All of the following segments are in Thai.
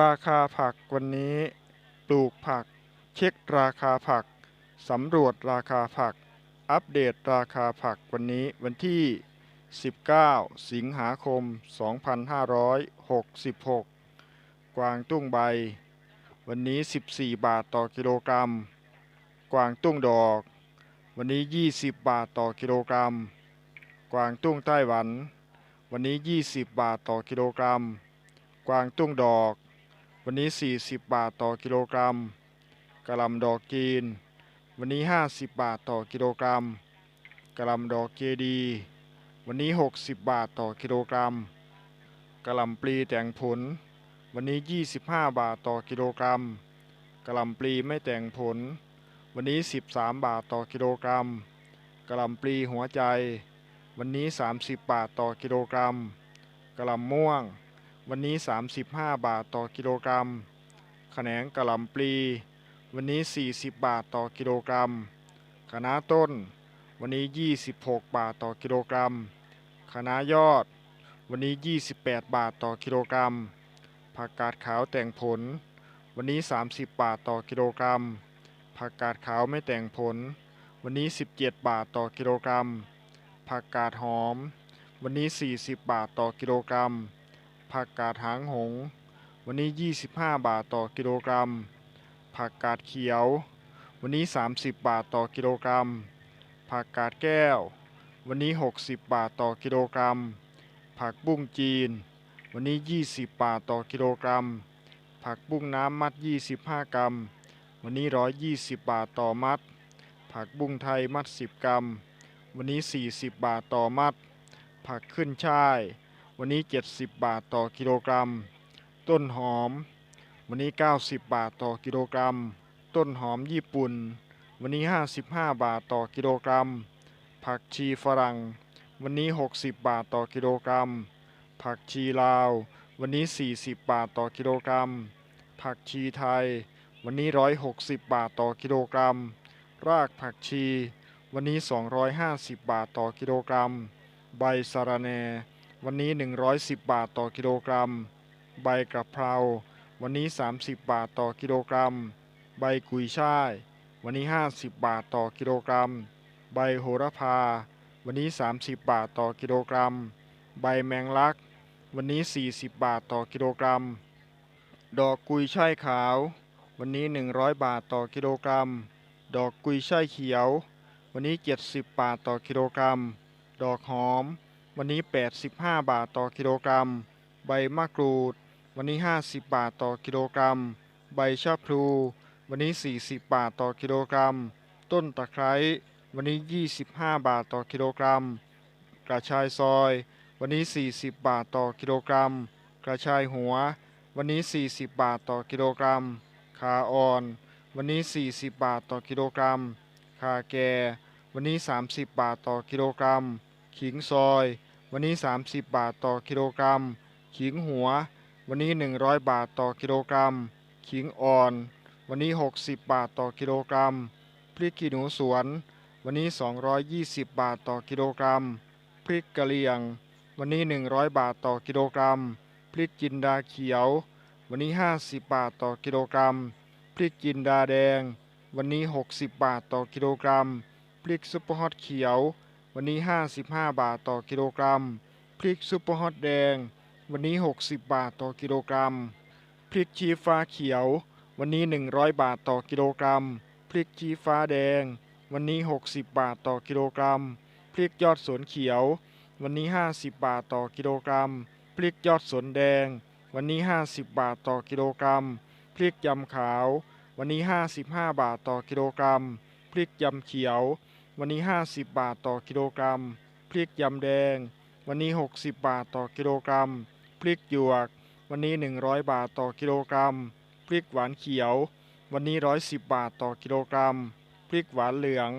ราคาผักวันนี้ ปลูกผัก เช็คราคาผัก สำรวจราคาผัก อัปเดตราคาผักวันนี้วันที่ 19 สิงหาคม 2566 กวางตุ้งใบ วันนี้ 14 บาทต่อกิโลกรัม กวางตุ้งดอก วันนี้ 20 บาทต่อกิโลกรัม กวางตุ้งไต้หวัน วันนี้ 20 บาทต่อกิโลกรัมกวางตุ้งดอก วันนี้ 40 บาทต่อกิโลกรัมกระลำดอกจีน วันนี้ 50 บาทต่อกิโลกรัมกระลำดอกเจดี วันนี้ 60 บาทต่อกิโลกรัมกระลำปลีแต่งผล วันนี้ 25 บาทต่อกิโลกรัมกระลำปลีไม่แต่งผล วันนี้ 13 บาทต่อกิโลกรัมกระลำปลีหัวใจ วันนี้ 30 บาทต่อกิโลกรัมกระลำม่วง วันนี้ 35 บาทต่อกิโลกรัมแขนงกะหล่ำปลี วันนี้ 40 บาทต่อกิโลกรัมคะน้าต้น วันนี้ 26 บาทต่อกิโลกรัมคะน้ายอด วันนี้ 28 บาทต่อกิโลกรัม ผักกาดขาวแต่งผล วันนี้ 30 บาทต่อกิโลกรัม ผักกาดขาวไม่แต่งผล วันนี้ 17 บาทต่อกิโลกรัม ผักกาดหอม วันนี้ 40 บาทต่อกิโลกรัม ผักกาดหางหง วันนี้ 25 บาทต่อกิโลกรัม ผักกาดเขียว วันนี้ 30 บาทต่อกิโลกรัม ผักกาดแก้ว วันนี้ 60 บาทต่อกิโลกรัม ผักบุ้งจีน วันนี้ 20 บาทต่อกิโลกรัม ผักบุ้งน้ำมัด 25 กรัม วันนี้ 120 บาทต่อมัด ผักบุ้งไทยมัด 10 กรัม วันนี้ 40 บาทต่อมัด ผักขึ้นช่าย วันนี้ 70 บาทต่อกิโลกรัม ต้นหอม วันนี้ 90 บาทต่อกิโลกรัม ต้นหอมญี่ปุ่น วันนี้ 55 บาทต่อกิโลกรัม ผักชีฝรั่ง วันนี้ 60 บาทต่อกิโลกรัม ผักชีลาว วันนี้ 40 บาทต่อกิโลกรัม ผักชีไทย วันนี้ 160 บาทต่อกิโลกรัม รากผักชี วันนี้ 250 บาทต่อกิโลกรัม ใบสะระแหน่ วันนี้ 110 บาทต่อกิโลกรัม ใบกระเพรา วันนี้ 30 บาทต่อกิโลกรัม ใบกุยช่าย วันนี้ 50 บาทต่อกิโลกรัม ใบโหระพา วันนี้ 30 บาทต่อกิโลกรัม ใบแมงลัก วันนี้ 40 บาทต่อกิโลกรัม ดอกกุยช่ายขาว วันนี้ 100 บาทต่อกิโลกรัม ดอกกุยช่ายเขียว วันนี้ 70 บาทต่อกิโลกรัม ดอกหอม วันนี้ 85 บาทต่อกิโลกรัม ใบมะกรูด วันนี้ 50 บาทต่อกิโลกรัม ใบชะพลู วันนี้ 40 บาทต่อกิโลกรัม ต้นตะไคร้ วันนี้ 25 บาทต่อกิโลกรัม กระชายซอย วันนี้ 40 บาทต่อกิโลกรัม กระชายหัว วันนี้ 40 บาทต่อกิโลกรัม ขาอ่อน วันนี้ 40 บาทต่อกิโลกรัม ขาแก่ วันนี้ 30 บาทต่อกิโลกรัม ขิงซอย วันนี้ 30 บาทต่อกิโลกรัม ขิงหัว วันนี้ 100 บาทต่อกิโลกรัม ขิงอ่อน วันนี้ 60 บาทต่อกิโลกรัม พริกขี้หนูสวน วันนี้ 220 บาทต่อกิโลกรัม พริกกะเหรี่ยง วันนี้ 100 บาทต่อกิโลกรัม พริกจินดาเขียว วันนี้ 50 บาทต่อกิโลกรัม พริกจินดาแดง วันนี้ 60 บาทต่อกิโลกรัม พริกซุปเปอร์ฮอตเขียว วันนี้ 55 บาทต่อกิโลกรัม พริกซุปเปอร์ฮอตแดง วันนี้ 60 บาทต่อกิโลกรัม พริกชี้ฟ้าเขียว วันนี้ 100 บาทต่อกิโลกรัม พริกชี้ฟ้าแดง วันนี้ 60 บาทต่อกิโลกรัม พริกยอดสวนเขียว วันนี้ 50 บาทต่อกิโลกรัม พริกยอดสวนแดง วันนี้ 50 บาทต่อกิโลกรัม พริกยำขาว วันนี้ 55 บาทต่อกิโลกรัม พริกยำเขียว วันนี้ 50 บาทต่อกิโลกรัม พริกยำแดง วันนี้ 60 บาทต่อกิโลกรัม พริกหยวก วันนี้ 100 บาทต่อกิโลกรัม พริกหวานเขียว วันนี้ 110 บาทต่อกิโลกรัม พริกหวานเหลือง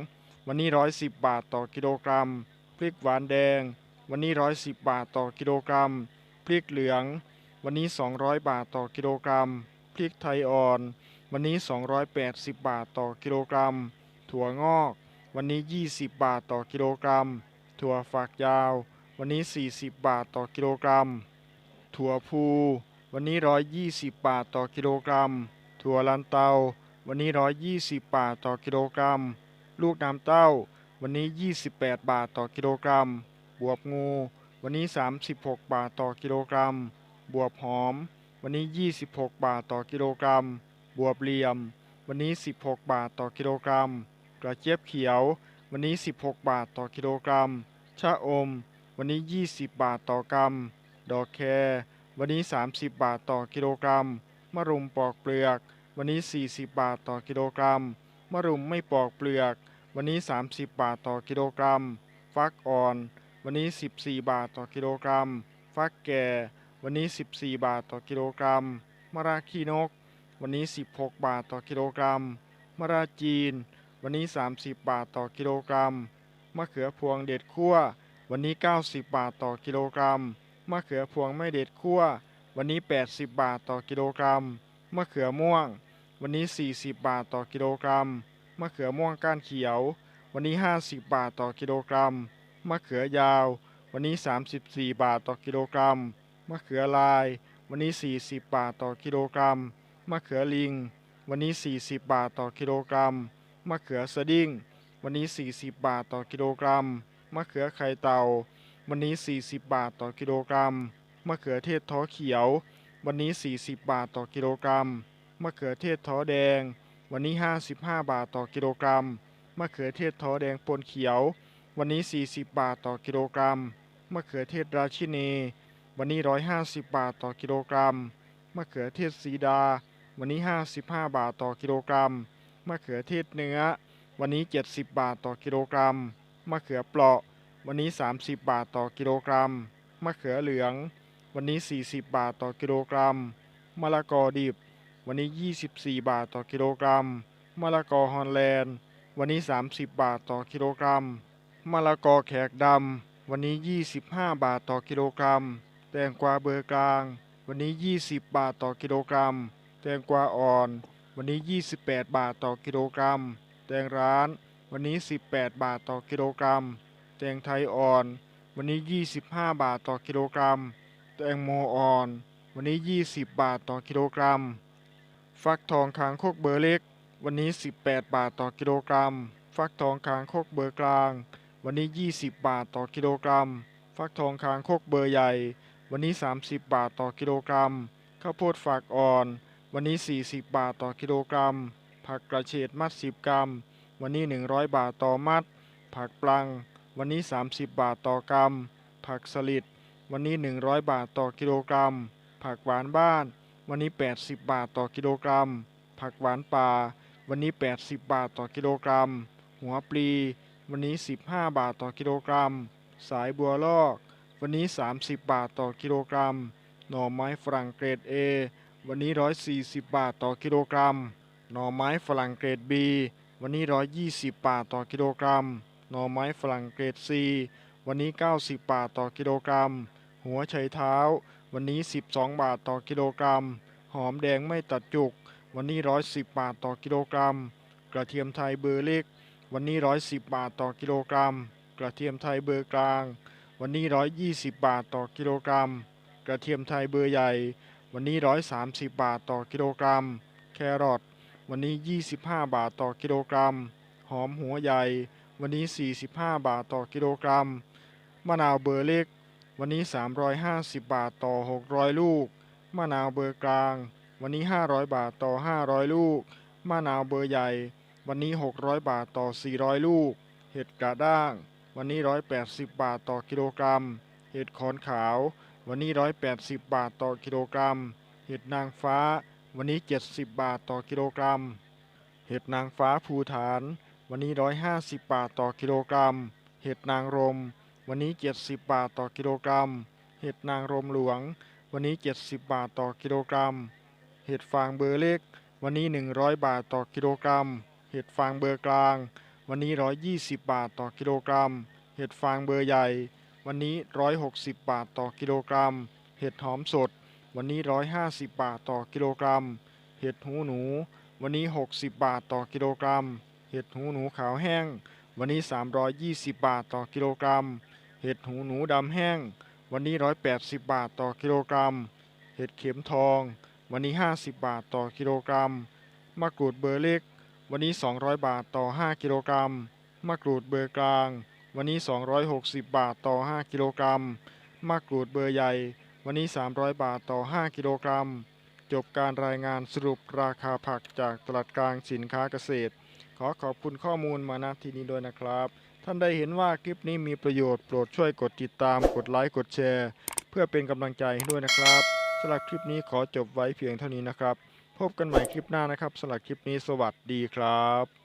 วันนี้ 110 บาทต่อกิโลกรัม พริกหวานแดง วันนี้ 110 บาทต่อกิโลกรัม พริกเหลือง วันนี้ 200 บาทต่อกิโลกรัม พริกไทยอ่อน วันนี้ 280 บาทต่อกิโลกรัม ถั่วงอก วันนี้ 20 บาทต่อกิโลกรัม ถั่วฝักยาว วันนี้ 40 บาทต่อกิโลกรัม ถั่วพู วันนี้ 120 บาทต่อกิโลกรัม ถั่วลันเตา วันนี้ 120 บาทต่อกิโลกรัม ลูกน้ำเต้า วันนี้ 28 บาทต่อกิโลกรัม บวบงู วันนี้ 36 บาทต่อกิโลกรัม บวบหอม วันนี้ 26 บาทต่อกิโลกรัม บวบเหลี่ยม วันนี้ 16 บาทต่อกิโลกรัม ระเจี๊ยบเขียว วันนี้ 16 บาทต่อกิโลกรัม ชะอม วันนี้ 20 บาทต่อกรัม ดอกแครวันนี้ 30 บาทต่อกิโลกรัม มะรุมปอกเปลือก วันนี้ 40 บาทต่อกิโลกรัม มะรุมไม่ปอกเปลือก วันนี้ 30 บาทต่อกิโลกรัม ฟักอ่อน วันนี้ 14 บาทต่อกิโลกรัม ฟักแก่ วันนี้ 14 บาทต่อกิโลกรัม มะระขี้นก วันนี้ 16 บาทต่อกิโลกรัม มะระจีน วันนี้ 30 บาทต่อกิโลกรัม มะเขือพวงเด็ดคั่ววันนี้ 90 บาทต่อกิโลกรัม มะเขือพวงไม่เด็ดคั่ววันนี้ 80 บาทต่อกิโลกรัม มะเขือม่วง วันนี้ 40 บาทต่อกิโลกรัม มะเขือม่วงก้านเขียว วันนี้ 50 บาทต่อกิโลกรัม มะเขือยาว วันนี้ 34 บาทต่อกิโลกรัม มะเขือลาย วันนี้ 40 บาทต่อกิโลกรัม มะเขือลิง วันนี้ 40 บาทต่อกิโลกรัม มะเขือสดิ้ง วันนี้ 40 บาทต่อกิโลกรัม มะเขือไข่เต่า วันนี้ 40 บาทต่อกิโลกรัม มะเขือเทศท้อเขียว วันนี้ 40 บาทต่อกิโลกรัม มะเขือเทศท้อแดง วันนี้ 55 บาทต่อกิโลกรัม มะเขือเทศท้อแดงปนเขียว วันนี้ 40 บาทต่อกิโลกรัม มะเขือเทศราชินี วันนี้ 150 บาทต่อกิโลกรัม มะเขือเทศสีดา วันนี้ 55 บาทต่อกิโลกรัม มะเขือเทศเนื้อ วันนี้ 70 บาทต่อกิโลกรัม มะเขือเปราะ วันนี้ 30 บาทต่อกิโลกรัม มะเขือเหลือง วันนี้ 40 บาทต่อกิโลกรัม มะละกอดิบ วันนี้ 24 บาทต่อกิโลกรัม มะละกอฮอลแลนด์ วันนี้ 30 บาทต่อกิโลกรัม มะละกอแขกดำ วันนี้ 25 บาทต่อกิโลกรัม แตงกวาเบอร์กลาง วันนี้ 20 บาทต่อกิโลกรัม แตงกวาอ่อน วันนี้ 28 บาทต่อกิโลกรัม แตงร้าน วันนี้ 18 บาทต่อกิโลกรัม แตงไทยอ่อน วันนี้ 25 บาทต่อกิโลกรัม แตงโมอ่อน วันนี้ 20 บาทต่อกิโลกรัม ฟักทองคางโคกเบอร์เล็ก วันนี้ 18 บาทต่อกิโลกรัม ฟักทองคางโคกเบอร์กลาง วันนี้ 20 บาทต่อกิโลกรัม ฟักทองคางโคกเบอร์ใหญ่ วันนี้ 30 บาทต่อกิโลกรัม ข้าวโพดฝากอ่อน วันนี้ 40 บาทต่อกิโลกรัม ผักกระเฉดมัด 10 กรัม วันนี้ 100 บาทต่อมัด ผักปลัง วันนี้ 30 บาทต่อกรัม ผักสลิด วันนี้ 100 บาทต่อกิโลกรัม ผักหวานบ้าน วันนี้ 80 บาทต่อกิโลกรัม ผักหวานป่า วันนี้ 80 บาทต่อกิโลกรัม หัวปลี วันนี้ 15 บาทต่อกิโลกรัม สายบัวลอก วันนี้ 30 บาทต่อกิโลกรัม หน่อไม้ฝรั่งเกรด A วันนี้ 140 บาทต่อกิโลกรัม หน่อไม้ฝรั่งเกรด B วันนี้ 120 บาทต่อกิโลกรัม หน่อไม้ฝรั่งเกรด C วันนี้ 90 บาทต่อกิโลกรัม หัวไชเท้า วันนี้ 12 บาทต่อกิโลกรัม หอมแดงไม่ตัดจุก วันนี้ 110 บาทต่อกิโลกรัม กระเทียมไทยเบอร์เล็ก วันนี้ 110 บาทต่อกิโลกรัม กระเทียมไทยเบอร์กลาง วันนี้ 120 บาทต่อกิโลกรัม กระเทียมไทยเบอร์ใหญ่ วันนี้ 130 บาทต่อกิโลกรัม แครอทวันนี้ 25 บาทต่อกิโลกรัม หอมหัวใหญ่ วันนี้ 45 บาทต่อกิโลกรัม มะนาวเบอร์เล็ก วันนี้ 350 บาทต่อ 600 ลูก มะนาวเบอร์กลาง วันนี้ 500 บาทต่อ 500 ลูก มะนาวเบอร์ใหญ่ วันนี้ 600 บาทต่อ 400 ลูก เห็ดกระด้าง วันนี้ 180 บาทต่อกิโลกรัม เห็ดขอนขาว วันนี้ 180 บาทต่อกิโลกรัม เห็ดนางฟ้า วันนี้ 70 บาทต่อกิโลกรัม เห็ดนางฟ้าภูฐาน วันนี้ 150 บาทต่อกิโลกรัม เห็ดนางรม วันนี้ 70 บาทต่อกิโลกรัม เห็ดนางรมหลวง วันนี้ 70 บาทต่อกิโลกรัม เห็ดฟางเบอร์เล็ก วันนี้ 100 บาทต่อกิโลกรัม เห็ดฟางเบอร์กลาง วันนี้ 120 บาทต่อกิโลกรัม เห็ดฟางเบอร์ใหญ่ วันนี้ 160 บาทต่อกิโลกรัม เห็ดหอมสด วันนี้ 150 บาทต่อกิโลกรัม เห็ดหูหนู วันนี้ 60 บาทต่อกิโลกรัม เห็ดหูหนูขาวแห้ง วันนี้ 320 บาทต่อกิโลกรัม เห็ดหูหนูดำแห้ง วันนี้ 180 บาทต่อกิโลกรัม เห็ดเข็มทอง วันนี้ 50 บาทต่อกิโลกรัม มะกรูดเบอร์เล็ก วันนี้ 200 บาทต่อ 5 กิโลกรัม มะกรูดเบอร์กลาง วันนี้ 260 บาทต่อ 5 กิโลกรัมมะกรูดเบอร์ใหญ่ วันนี้ 300 บาทต่อ 5 กิโลกรัม จบการรายงานสรุปราคาผักจากตลาดกลางสินค้าเกษตร ขอขอบคุณข้อมูลมาณที่นี้ด้วยนะครับ ท่านใดเห็นว่าคลิปนี้มีประโยชน์โปรดช่วยกดติดตาม กดไลค์ กดแชร์ เพื่อเป็นกำลังใจให้ด้วยนะครับสำหรับคลิปนี้ขอจบไว้เพียงเท่านี้นะครับ พบกันใหม่คลิปหน้านะครับสำหรับคลิปนี้สวัสดีครับ